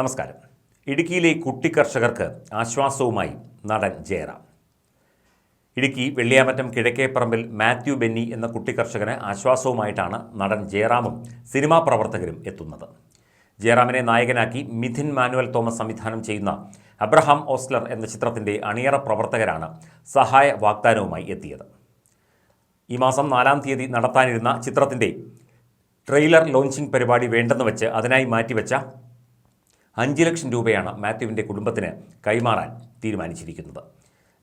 നമസ്കാരം. ഇടുക്കിയിലെ കുട്ടി കർഷകർക്ക് ആശ്വാസവുമായി നടൻ ജയറാം. ഇടുക്കി വെള്ളിയാമറ്റം കിഴക്കേപ്പറമ്പിൽ മാത്യു ബെന്നി എന്ന കുട്ടി കർഷകന് ആശ്വാസവുമായിട്ടാണ് നടൻ ജയറാമും സിനിമാ പ്രവർത്തകരും എത്തുന്നത്. ജയറാമിനെ നായകനാക്കി മിഥിൻ മാനുവൽ തോമസ് സംവിധാനം ചെയ്യുന്ന അബ്രഹാം ഓസ്ലർ എന്ന ചിത്രത്തിന്റെ അണിയറ പ്രവർത്തകരാണ് സഹായ വാഗ്ദാനവുമായി എത്തിയത്. ഈ മാസം നാലാം തീയതി നടത്താനിരുന്ന ചിത്രത്തിന്റെ ട്രെയിലർ ലോഞ്ചിംഗ് പരിപാടി വേണ്ടെന്ന് വെച്ച് അതിനായി മാറ്റിവെച്ച അഞ്ച് ലക്ഷം രൂപയാണ് മാത്യുവിന്റെ കുടുംബത്തിന് കൈമാറാൻ തീരുമാനിച്ചിരിക്കുന്നത്.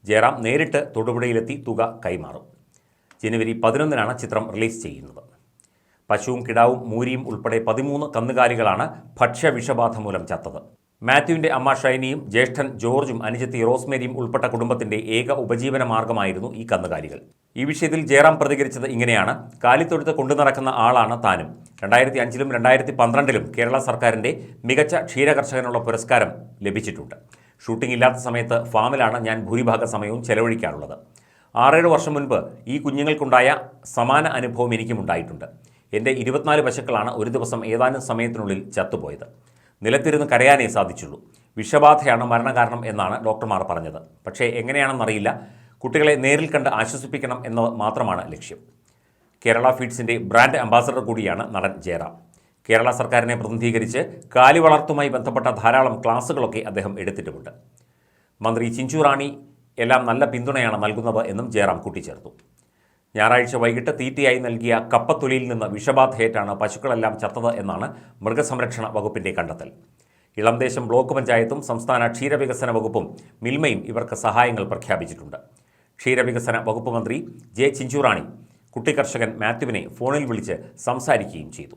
ജയറാം നേരിട്ട് തൊടുപുഴയിലെത്തി തുക കൈമാറും. ജനുവരി പതിനൊന്നിനാണ് ചിത്രം റിലീസ് ചെയ്യുന്നത്. പശുവും കിടാവും മൂരിയും ഉൾപ്പെടെ പതിമൂന്ന് കന്നുകാലികളാണ് ഭക്ഷ്യവിഷബാധ മൂലം ചത്തത്. മാത്യുവിന്റെ അമ്മ ഷൈനിയും ജ്യേഷ്ഠൻ ജോർജും അനുജത്തി റോസ്മേരിയും ഉൾപ്പെട്ട കുടുംബത്തിന്റെ ഏക ഉപജീവന മാർഗമായിരുന്നു ഈ കന്നുകാലികൾ. ഈ വിഷയത്തിൽ ജയറാം പ്രതികരിച്ചത് ഇങ്ങനെയാണ്. കാലിത്തൊഴുത്ത് കൊണ്ടു നടക്കുന്ന ആളാണ് താനും. രണ്ടായിരത്തി അഞ്ചിലും രണ്ടായിരത്തി പന്ത്രണ്ടിലും കേരള സർക്കാരിന്റെ മികച്ച ക്ഷീരകർഷകനുള്ള പുരസ്കാരം ലഭിച്ചിട്ടുണ്ട്. ഷൂട്ടിംഗ് ഇല്ലാത്ത സമയത്ത് ഫാമിലാണ് ഞാൻ ഭൂരിഭാഗ സമയവും ചെലവഴിക്കാറുള്ളത്. ആറേഴ് വർഷം മുൻപ് ഈ കുഞ്ഞുങ്ങൾക്കുണ്ടായ സമാന അനുഭവം എനിക്കും ഉണ്ടായിട്ടുണ്ട് എന്റെ ഇരുപത്തിനാല് പശുക്കളാണ് ഒരു ദിവസം ഏതാനും സമയത്തിനുള്ളിൽ ചത്തുപോയത്. നിലത്തിരുന്ന് കരയാനേ സാധിച്ചുള്ളൂ. വിഷബാധയാണ് മരണകാരണം എന്നാണ് ഡോക്ടർമാർ പറഞ്ഞത്. പക്ഷേ എങ്ങനെയാണെന്നറിയില്ല. കുട്ടികളെ നേരിൽ കണ്ട് ആശ്വസിപ്പിക്കണം എന്നത് മാത്രമാണ് ലക്ഷ്യം. കേരള ഫീഡ്സിന്റെ ബ്രാൻഡ് അംബാസഡർ കൂടിയാണ് നടൻ ജയറാം. കേരള സർക്കാരിനെ പ്രതിനിധീകരിച്ച് കാലി വളർത്തുമായി ബന്ധപ്പെട്ട ധാരാളം ക്ലാസുകളൊക്കെ അദ്ദേഹം എടുത്തിട്ടുമുണ്ട്. മന്ത്രി ചിഞ്ചു റാണി എല്ലാം നല്ല പിന്തുണയാണ് നൽകുന്നത് എന്നും ജയറാം കൂട്ടിച്ചേർത്തു. ഞായറാഴ്ച വൈകിട്ട് തീറ്റയായി നൽകിയ കപ്പത്തൊലിയിൽ നിന്ന് വിഷബാധയേറ്റാണ് പശുക്കളെല്ലാം ചത്തത് എന്നാണ് മൃഗസംരക്ഷണ വകുപ്പിന്റെ കണ്ടെത്തൽ. ഇളംദേശം ബ്ലോക്ക് പഞ്ചായത്തും സംസ്ഥാന ക്ഷീരവികസന വകുപ്പും മിൽമയും ഇവർക്ക് സഹായങ്ങൾ പ്രഖ്യാപിച്ചിട്ടുണ്ട്. ക്ഷീരവികസന വകുപ്പ് മന്ത്രി ജെ ചിഞ്ചുറാണി കുട്ടിക്കർഷകൻ മാത്യുവിനെ ഫോണിൽ വിളിച്ച് സംസാരിക്കുകയും ചെയ്തു.